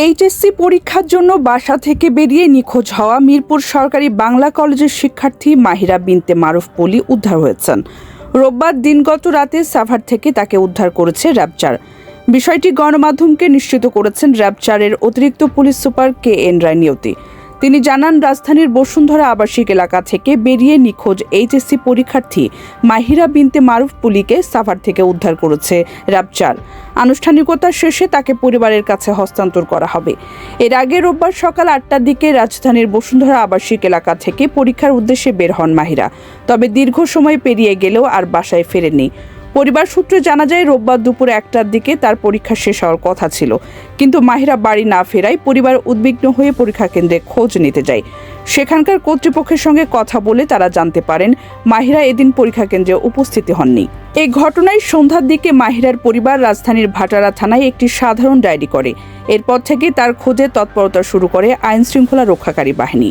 HSC পরীক্ষার জন্য বাসা থেকে বেরিয়ে নিখোঁজ হওয়া মিরপুর সরকারি বাংলা কলেজের শিক্ষার্থী মাহিরা বিনতে মারুফ পলি উদ্ধার হয়েছেন। রোববার দিনগত রাতে সাভার থেকে তাকে উদ্ধার করেছে র্যাবচার। বিষয়টি গণমাধ্যমকে নিশ্চিত করেছেন র্যাবচারের অতিরিক্ত police super K N Roy নিয়তি তিনি জানান, রাজধানীর বসুন্ধরা আবাসিক এলাকা থেকে বেরিয়ে নিখোঁজ এইচএসসি পরীক্ষার্থী মাহিরা বিনতে মারুফ পুলিকে সাভার থেকে উদ্ধার করেছে র্যাবচার আনুষ্ঠানিকতা শেষে তাকে পরিবারের কাছে হস্তান্তর করা হবে। এর আগে রোববার সকাল আটটার দিকে রাজধানীর বসুন্ধরা আবাসিক এলাকা থেকে পরীক্ষার উদ্দেশ্যে বের হন মাহিরা। তবে দীর্ঘ সময় পেরিয়ে গেলেও আর বাসায় ফেরেননি। পরিবার সূত্রে জানা যায়, রোববার দুপুর একটার দিকে তার পরীক্ষা শেষ হওয়ার কথা ছিল। কিন্তু মাহিরা বাড়ি না ফেরায় পরিবার উদ্বিগ্ন হয়ে পরীক্ষা কেন্দ্রে খোঁজ নিতে যায়। সেখানকার কর্তৃপক্ষের সঙ্গে কথা বলে তারা জানতে পারেন, মাহিরা এদিন পরীক্ষা কেন্দ্রে উপস্থিতি হননি। এই ঘটনায় সন্ধ্যার দিকে মাহিরার পরিবার রাজধানীর ভাটারা থানায় একটি সাধারণ ডায়েরি করে। এরপর থেকে তার খোঁজে তৎপরতা শুরু করে আইন শৃঙ্খলা রক্ষাকারী বাহিনী।